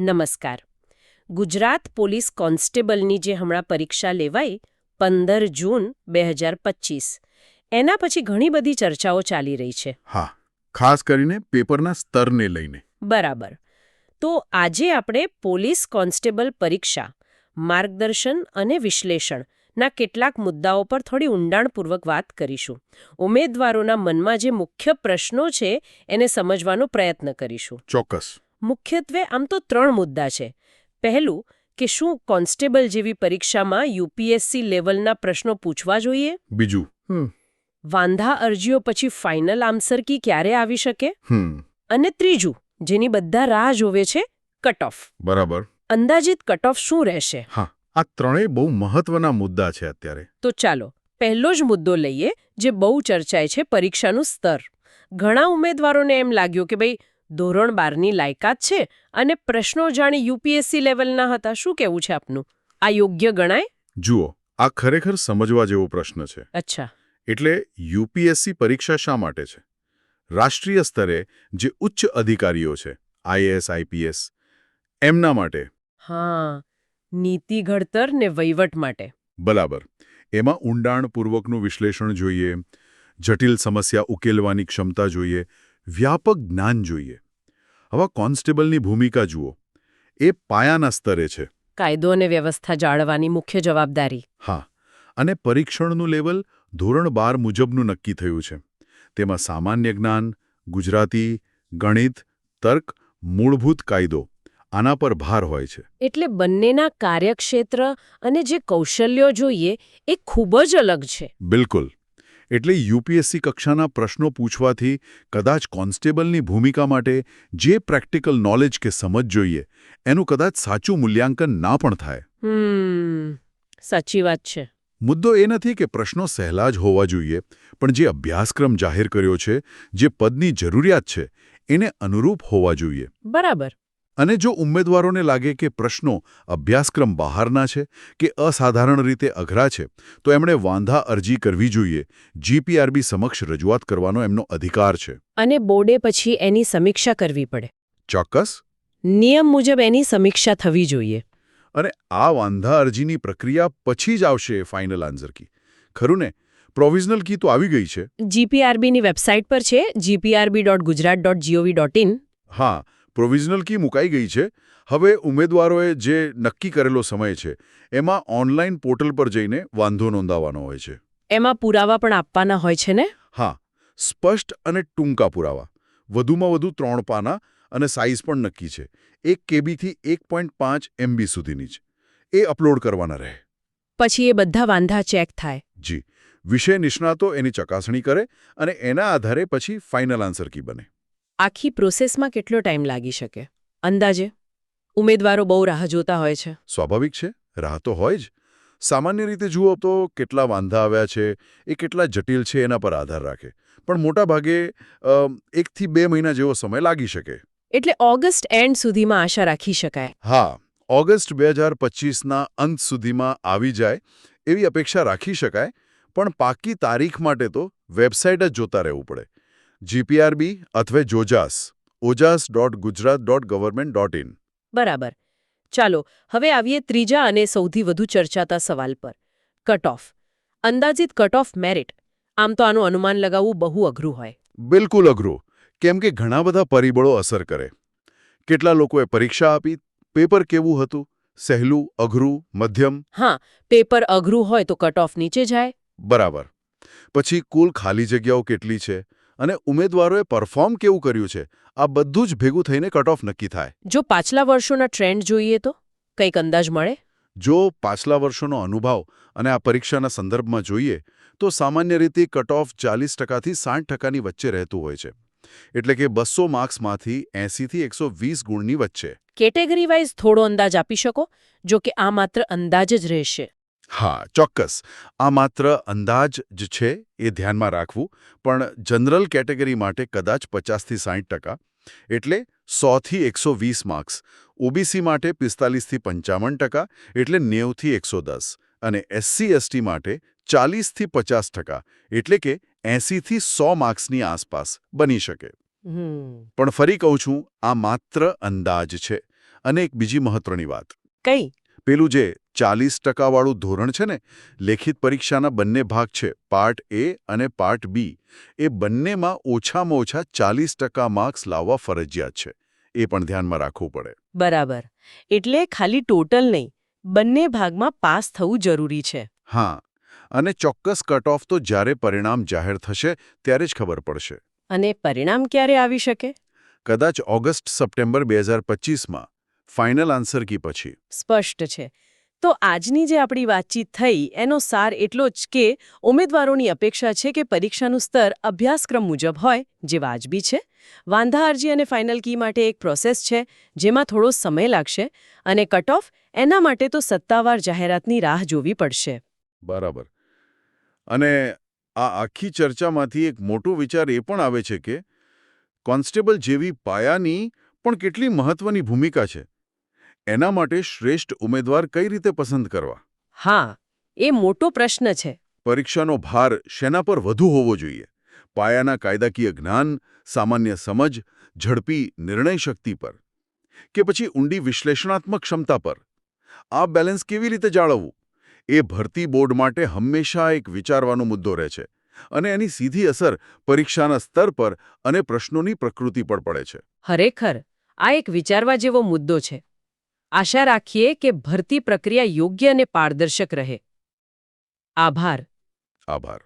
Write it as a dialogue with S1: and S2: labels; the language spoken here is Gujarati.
S1: નમસ્કાર. ગુજરાત પોલીસ કોન્સ્ટેબલની જે હમણાં પરીક્ષા લેવાઈ પંદર જૂન બે હજાર પચીસ એના પછી ઘણી બધી ચર્ચાઓ ચાલી રહી છે.
S2: હા ખાસ કરીને પેપરના સ્તરને લઈને.
S1: બરાબર. તો આજે આપણે પોલીસ કોન્સ્ટેબલ પરીક્ષા માર્ગદર્શન અને વિશ્લેષણ ના કેટલાક મુદ્દાઓ પર થોડી ઊંડાણપૂર્વક વાત કરીશું. ઉમેદવારોના મનમાં જે મુખ્ય પ્રશ્નો છે એને સમજવાનો પ્રયત્ન કરીશું.
S2: ચોક્કસ.
S1: મુખ્યત્વે આમ તો ત્રણ મુદ્દા છે. પહેલું કે શું કોન્સ્ટેબલ જેવી પરીક્ષામાં યુપીએસસી લેવલના પ્રશ્નો પૂછવા જોઈએ?
S2: બીજું. હમ.
S1: વાંધા અરજીઓ પછી ફાઇનલ આન્સર કી ક્યારે આવી શકે? અને ત્રીજું જેની બધા રાહ જોવે છે કટ ઓફ
S2: બરાબર.
S1: અંદાજિત કટ ઓફ શું રહેશે?
S2: હા આ ત્રણેય બહુ મહત્વના મુદ્દા છે અત્યારે.
S1: તો ચાલો પહેલો જ મુદ્દો લઈએ જે બહુ ચર્ચાય છે પરીક્ષાનું સ્તર. ઘણા ઉમેદવારોને એમ લાગ્યું કે ભાઈ ધોરણ બારની લાયકાત છે અને પ્રશ્નો જાણે યુપીએસસી લેવલના હતા. શું કહેવું છે આપનું? આ યોગ્ય ગણાય?
S2: જુઓ આ ખરેખર સમજવા જેવો પ્રશ્ન છે.
S1: અચ્છા.
S2: એટલે યુપીએસસી પરીક્ષા શા માટે છે? રાષ્ટ્રીય સ્તરે જે ઉચ્ચ અધિકારીઓ છે આઈએએસ આઈપીએસ એમના માટે.
S1: હા નીતિ ઘડતર ને વહીવટ માટે.
S2: બરાબર. એમાં ઊંડાણપૂર્વકનું વિશ્લેષણ જોઈએ જટિલ સમસ્યા ઉકેલવાની ક્ષમતા જોઈએ વ્યાપક જ્ઞાન જોઈએ. હવે કોન્સ્ટેબલની ભૂમિકા જુઓ. એ પાયાના સ્તરે છે.
S1: કાયદો અને વ્યવસ્થા જાળવવાની મુખ્ય જવાબદારી.
S2: હા અને પરીક્ષણનું લેવલ ધોરણ બાર મુજબનું નક્કી થયું છે. તેમાં સામાન્ય જ્ઞાન ગુજરાતી ગણિત તર્ક મૂળભૂત કાયદો આના પર ભાર હોય છે.
S1: એટલે બંનેના કાર્યક્ષેત્ર અને જે કૌશલ્યો જોઈએ એ ખૂબ જ અલગ છે.
S2: બિલકુલ. એટલે યુપીએસસી કક્ષાના પ્રશ્નો પૂછવાથી કદાચ કોન્સ્ટેબલની ભૂમિકા માટે જે પ્રેક્ટિકલ નોલેજ કે સમજ જોઈએ એનું કદાચ સાચું મૂલ્યાંકન ના પણ થાય.
S1: સાચી વાત છે.
S2: મુદ્દો એ નથી કે પ્રશ્નો સહેલા જ હોવા જોઈએ પણ જે અભ્યાસક્રમ જાહેર કર્યો છે જે પદની જરૂરિયાત છે એને અનુરૂપ હોવા જોઈએ.
S1: બરાબર.
S2: અને જો ઉમેદવારોને લાગે કે પ્રશ્નો અભ્યાસક્રમ બહારના છે કે અસાધારણ રીતે અઘરા છે તો એમણે વાંધા અરજી કરવી જોઈએ. જીપીઆરબી સમક્ષ રજૂઆત કરવાનો એમનો અધિકાર છે.
S1: અને બોર્ડે પછી એની સમીક્ષા કરવી પડે.
S2: ચોક્કસ.
S1: નિયમ મુજબ એની સમીક્ષા થવી જોઈએ.
S2: અને આ વાંધા અરજીની પ્રક્રિયા પછી જ આવશે ફાઇનલ આન્સર કી. ખરું ને? પ્રોવિઝનલ કી તો આવી ગઈ છે.
S1: જીપીઆરબીની વેબસાઇટ પર છે GPRB dot Gujarat dot GOV dot in.
S2: હા પ્રોવિઝનલ કી મુકાઈ ગઈ છે. હવે ઉમેદવારોએ જે નક્કી કરેલો સમય છે એમાં ઓનલાઈન પોર્ટલ પર જઈને વાંધો નોંધાવવાનો હોય છે.
S1: એમાં પુરાવા પણ આપવાના હોય છે ને?
S2: હા સ્પષ્ટ અને ટૂંકા પુરાવા. વધુમાં વધુ ત્રણ પાના અને સાઇઝ પણ નક્કી છે. એક કેબીથી એક પોઈન્ટ પાંચ એમબી સુધીની જ. એ અપલોડ કરવાના રહે.
S1: પછી એ બધા વાંધા ચેક થાય.
S2: જી. વિષય નિષ્ણાતો એની ચકાસણી કરે અને એના આધારે પછી ફાઇનલ આન્સર કી બને.
S1: આખી પ્રોસેસમાં કેટલો ટાઈમ લાગી શકે? અંદાજે? ઉમેદવારો બહુ રાહ જોતા હોય છે.
S2: સ્વાભાવિક છે. રાહ તો હોય જ. સામાન્ય રીતે જુઓ તો કેટલા વાંધા આવ્યા છે એ કેટલા જટિલ છે એના પર આધાર રાખે. પણ મોટાભાગે એકથી બે મહિના જેવો સમય લાગી શકે.
S1: એટલે ઓગસ્ટ એન્ડ સુધીમાં આશા રાખી શકાય.
S2: હા. ઓગસ્ટ બે હજાર પચીસના અંત સુધીમાં આવી જાય એવી અપેક્ષા રાખી શકાય પણ પાકી તારીખ માટે તો વેબસાઇટ જ જોતા રહેવું પડે. જીપીઆરબી અથવા જોજાસ OJAS dot Gujarat dot government dot in.
S1: બરાબર. ચાલો હવે આવીએ ત્રીજા અને સૌથી વધુ ચર્ચાતા સવાલ પર. કટ ઓફ અંદાજિત કટ ઓફ મેરિટ આમ તો આનું અનુમાન લગાવવું બહુ અઘરું હોય.
S2: બિલકુલ અઘરું કેમ કે ઘણા બધા પરિબળો અસર કરે. કેટલા લોકોએ પરીક્ષા આપી પેપર કેવું હતું? સહેલું અઘરું મધ્યમ?
S1: હા પેપર અઘરું હોય તો કટ ઓફ નીચે જાય.
S2: બરાબર. પછી કુલ ખાલી જગ્યાઓ કેટલી છે? અને ઉમેદવારોએ પરફોર્મ કેવું કર્યું છે? આ બધું જ ભેગું થઈને કટ ઓફ નક્કી થાય.
S1: જો પાછલા વર્ષોના ટ્રેન્ડ જોઈએ તો? કંઈક અંદાજ મળે?
S2: જો પાછલા વર્ષોનો અનુભવ અને આ પરીક્ષાના સંદર્ભમાં જોઈએ તો સામાન્ય રીતે કટ ઓફ ચાલીસ ટકાથી સાઠ ટકાની વચ્ચે રહેતું હોય છે. એટલે કે બસો માર્ક્સમાંથી એંસીથી એકસો વીસ ગુણની વચ્ચે.
S1: કેટેગરી વાઇઝ થોડો અંદાજ આપી શકો જો કે આ માત્ર અંદાજ જ રહેશે.
S2: હા ચોક્કસ. આ માત્ર અંદાજ જ છે એ ધ્યાનમાં રાખવું પણ જનરલ કેટેગરી માટે કદાચ પચાસથી સાઠ ટકા એટલે સોથી એકસો વીસ માર્ક્સ ઓબીસી માટે પિસ્તાલીસથી પંચાવન ટકા એટલે નેવથી એકસો દસ અને એસસી એસટી માટે ચાલીસથી પચાસ ટકા એટલે કે એંસીથી સો માર્ક્સની આસપાસ બની શકે. પણ ફરી કહું છું આ માત્ર અંદાજ છે અને એક બીજી મહત્વની વાત.
S3: કઈ?
S2: પેલું જે ચાલીસ ટકાવાળું ધોરણ છે ને લેખિત પરીક્ષાના બંને ભાગ છે પાર્ટ એ અને પાર્ટ બી એ બંનેમાં ઓછામાં ઓછા ચાલીસ ટકા માર્ક્સ લાવવા ફરજિયાત છે. એ પણ ધ્યાનમાં રાખવું પડે.
S1: બરાબર. એટલે ખાલી ટોટલ નહીં બંને ભાગમાં પાસ થવું જરૂરી છે.
S2: હા. અને ચોક્કસ કટ ઓફ તો જ્યારે પરિણામ જાહેર થશે ત્યારે જ ખબર પડશે.
S1: અને પરિણામ ક્યારે આવી શકે?
S2: કદાચ ઓગસ્ટ સપ્ટેમ્બર બે હજાર પચીસમાં. ફાઇનલ આન્સર કી પછી?
S1: સ્પષ્ટ છે. તો આજની જે આપણી વાતચીત થઈ એનો સાર એટલો જ કે ઉમેદવારોની અપેક્ષા છે કે પરીક્ષાનું સ્તર અભ્યાસક્રમ મુજબ હોય જે વાજબી છે. વાંધા અરજી અને ફાઇનલ કી માટે એક પ્રોસેસ છે જેમાં થોડો સમય લાગશે અને કટ ઓફ એના માટે તો સત્તાવાર જાહેરાતની રાહ જોવી પડશે.
S2: બરાબર. અને આ આખી ચર્ચામાંથી એક મોટો વિચાર એ પણ આવે છે કે કોન્સ્ટેબલ જેવી પાયાની પણ કેટલી મહત્વની ભૂમિકા છે. એના માટે શ્રેષ્ઠ ઉમેદવાર કઈ રીતે પસંદ કરવા?
S1: હા એ મોટો પ્રશ્ન છે.
S2: પરીક્ષાનો ભાર શેના પર વધુ હોવો જોઈએ? પાયાના કાયદાકીય જ્ઞાન સામાન્ય સમજ ઝડપી નિર્ણય શક્તિ પર? કે પછી ઊંડી વિશ્લેષણાત્મક ક્ષમતા પર? આ બેલેન્સ કેવી રીતે જાળવવું? એ ભરતી બોર્ડ માટે હંમેશા એક વિચારવાનો મુદ્દો રહે છે અને એની સીધી અસર પરીક્ષાના સ્તર પર અને પ્રશ્નોની પ્રકૃતિ પર પડે છે.
S1: ખરેખર આ એક વિચારવા જેવો મુદ્દો છે. આશા રાખીએ કે ભરતી પ્રક્રિયા યોગ્ય અને પારદર્શક રહે. આભાર.
S2: આભાર.